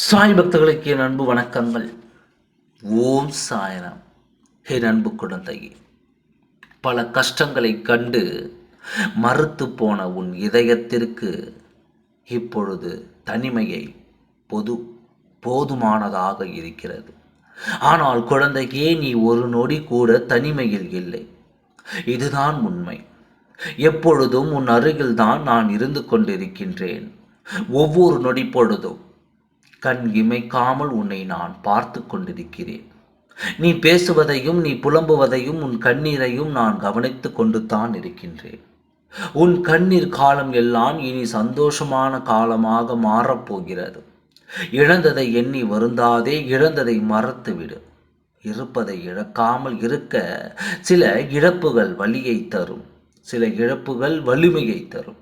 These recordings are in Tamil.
சாய் பக்தர்களுக்கு என் அன்பு வணக்கங்கள். ஓம் சாயனம் என் அன்பு குழந்தையே பல கஷ்டங்களை கண்டு மறுத்து போன உன் இதயத்திற்கு இப்பொழுது தனிமையை பொது போதுமானதாக இருக்கிறது. ஆனால் குழந்தையே நீ ஒரு நொடி கூட தனிமையில் இல்லை. இதுதான் உண்மை. எப்பொழுதும் உன் அருகில்தான் நான் இருந்து கொண்டிருக்கின்றேன். ஒவ்வொரு நொடி பொழுதும் கண் இமைக்காமல் உன்னை நான் பார்த்து கொண்டிருக்கிறேன். நீ பேசுவதையும் நீ புலம்புவதையும் உன் கண்ணீரையும் நான் கவனித்து கொண்டு தான் இருக்கின்றேன். உன் கண்ணீர் காலம் எல்லாம் இனி சந்தோஷமான காலமாக மாறப்போகிறது இழந்ததை எண்ணி வருந்தாதே இழந்ததை மறத்துவிடு. இருப்பதை இழக்காமல் இருக்க சில இழப்புகள் வலியை தரும். சில இழப்புகள் வலிமையை தரும்.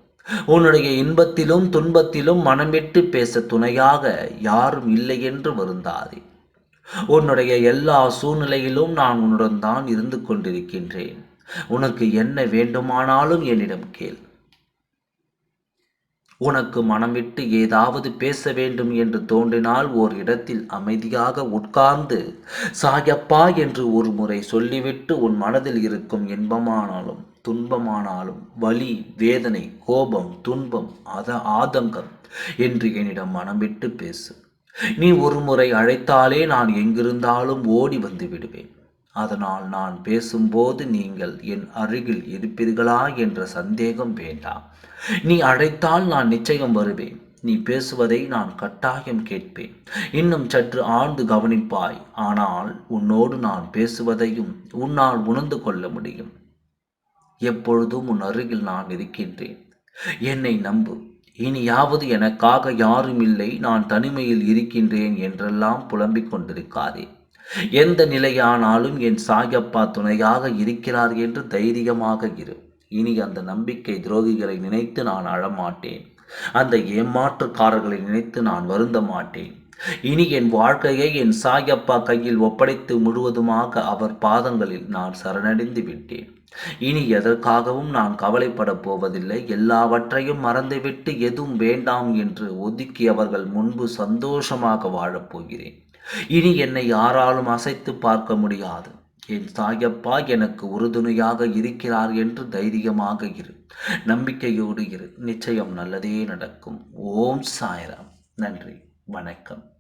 உன்னுடைய இன்பத்திலும் துன்பத்திலும் மனமிட்டு பேச துணையாக யாரும் இல்லை என்று வருந்தாதே. உன்னுடைய எல்லா சூழ்நிலையிலும் நான் உன்னுடன் தான் இருந்து கொண்டிருக்கின்றேன். உனக்கு என்ன வேண்டுமானாலும் என்னிடம் கேள். உனக்கு மனமிட்டு ஏதாவது பேச வேண்டும் என்று தோன்றினால் ஓர் இடத்தில் அமைதியாக உட்கார்ந்து சாயப்பா என்று ஒரு முறை சொல்லிவிட்டு உன் மனதில் இருக்கும் இன்பமானாலும் துன்பமானாலும் வலி வேதனை கோபம் துன்பம் அத ஆதங்கம் என்று என்னிடம் மனம் விட்டு பேசு. நீ ஒரு முறை அழைத்தாலே நான் எங்கிருந்தாலும் ஓடி வந்து விடுவேன். அதனால் நான் பேசும்போது நீங்கள் என் அருகில் இருப்பீர்களா என்ற சந்தேகம் வேண்டாம். நீ அழைத்தால் நான் நிச்சயம் வருவேன். நீ பேசுவதை நான் கட்டாயம் கேட்பேன். இன்னும் சற்று ஆழ்ந்து கவனிப்பாய். ஆனால் உன்னோடு நான் பேசுவதையும் உன்னால் உணர்ந்து கொள்ள முடியும். எப்பொழுதும் உன் அருகில் நான் இருக்கின்றேன். என்னை நம்பு. இனியாவது எனக்காக யாரும் இல்லை நான் தனிமையில் இருக்கின்றேன் என்றெல்லாம் புலம்பிக் கொண்டிருக்காதே. எந்த நிலையானாலும் என் சாயப்பா துணையாக இருக்கிறார் என்று தைரியமாக இரு. இனி அந்த நம்பிக்கை துரோகிகளை நினைத்து நான் அழமாட்டேன். அந்த ஏமாற்றுக்காரர்களை நினைத்து நான் வருந்த மாட்டேன். இனி என் வாழ்க்கையை என் சாயப்பா கையில் ஒப்படைத்து முழுவதுமாக அவர் பாதங்களில் நான் சரணடைந்து விட்டேன். இனி எதற்காகவும் நான் கவலைப்பட போவதில்லை. எல்லாவற்றையும் மறந்துவிட்டு எதுவும் வேண்டாம் என்று ஒதுக்கி அவர்கள் முன்பு சந்தோஷமாக வாழப்போகிறேன் இனி என்னை யாராலும் அசைத்து பார்க்க முடியாது. என் சாயப்பா எனக்கு உறுதுணையாக இருக்கிறார் என்று தைரியமாக இரு. நம்பிக்கையோடு இரு. நிச்சயம் நல்லதே நடக்கும். ஓம் சாய்ராம். நன்றி. வணக்கம்.